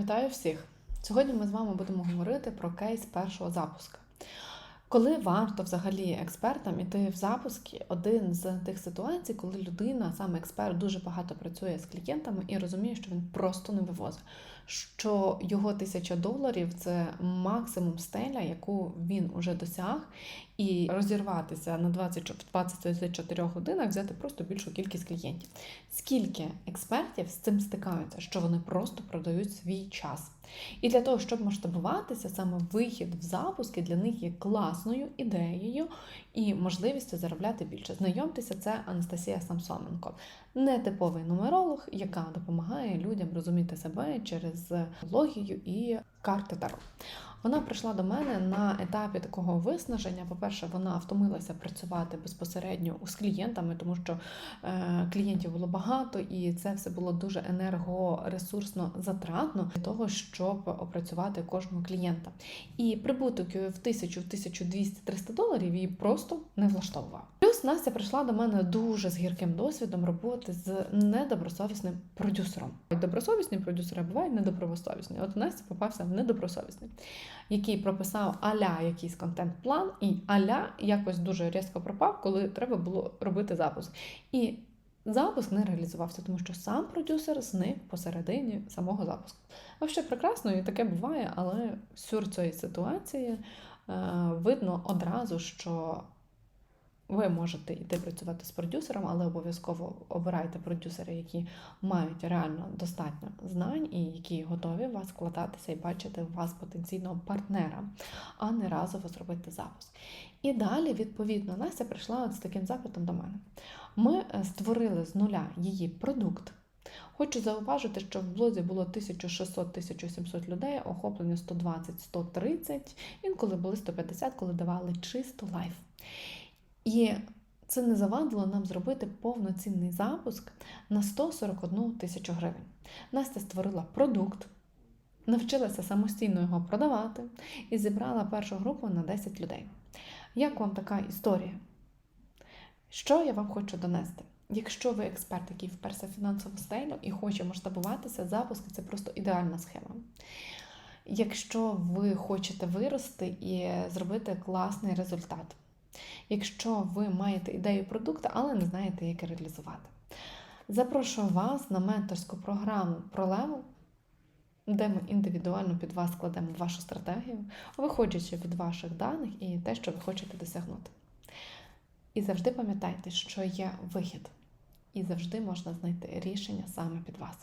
Вітаю всіх! Сьогодні ми з вами будемо говорити про кейс першого запуску. Коли варто взагалі експертам іти в запуски, один з тих ситуацій, коли людина, саме експерт, дуже багато працює з клієнтами і розуміє, що він просто не вивозить, що його тисяча доларів це максимум стеля, яку він уже досяг, і розірватися на 20 в 24 годинах, взяти просто більшу кількість клієнтів. Скільки експертів з цим стикаються, що вони просто продають свій час. І для того, щоб масштабуватися, саме вихід в запуски для них є класною ідеєю і можливістю заробляти більше. Знайомтеся, це Анастасія Самсоненко, нетиповий нумеролог, яка допомагає людям розуміти себе через логію і карти Таро. Вона прийшла до мене на етапі такого виснаження. По-перше, вона втомилася працювати безпосередньо з клієнтами, тому що е, клієнтів було багато, і це все було дуже енергоресурсно затратно для того, щоб опрацювати кожного клієнта. І прибуток в 1000, в 1200, 300 доларів її просто не влаштовував. Плюс Настя прийшла до мене дуже з гірким досвідом роботи з недобросовісним продюсером. Добросовісні продюсери бувають недобросовісні. От Настя попався в недобросовісний, який прописав аля якийсь контент-план, і аля якось дуже різко пропав, коли треба було робити запуск. І запуск не реалізувався, тому що сам продюсер зник посередині самого запуску. А ще прекрасно, і таке буває, але сюр цієї ситуації е, видно одразу, що ви можете йти працювати з продюсером, але обов'язково обирайте продюсери, які мають реально достатньо знань і які готові вас вкладатися і бачити вас потенційного партнера, а не разово зробити запуск. І далі, відповідно, Настя прийшла от з таким запитом до мене. Ми е, створили з нуля її продукт. Хочу зауважити, що в блозі було 1600-1700 людей, охоплення 120-130, інколи були 150, коли давали чисто лайф. І це не завадило нам зробити повноцінний запуск на 141 тисячу гривень. Настя створила продукт, навчилася самостійно його продавати і зібрала першу групу на 10 людей. Як вам така історія? Що я вам хочу донести? Якщо ви експерт, який вперся фінансову стелю і хоче масштабуватися, запуск це просто ідеальна схема. Якщо ви хочете вирости і зробити класний результат, якщо ви маєте ідею продукту, але не знаєте, як реалізувати. Запрошую вас на менторську програму ProLevel, де ми індивідуально під вас складемо вашу стратегію, виходячи від ваших даних і те, що ви хочете досягнути. І завжди пам'ятайте, що є вихід, і завжди можна знайти рішення саме під вас.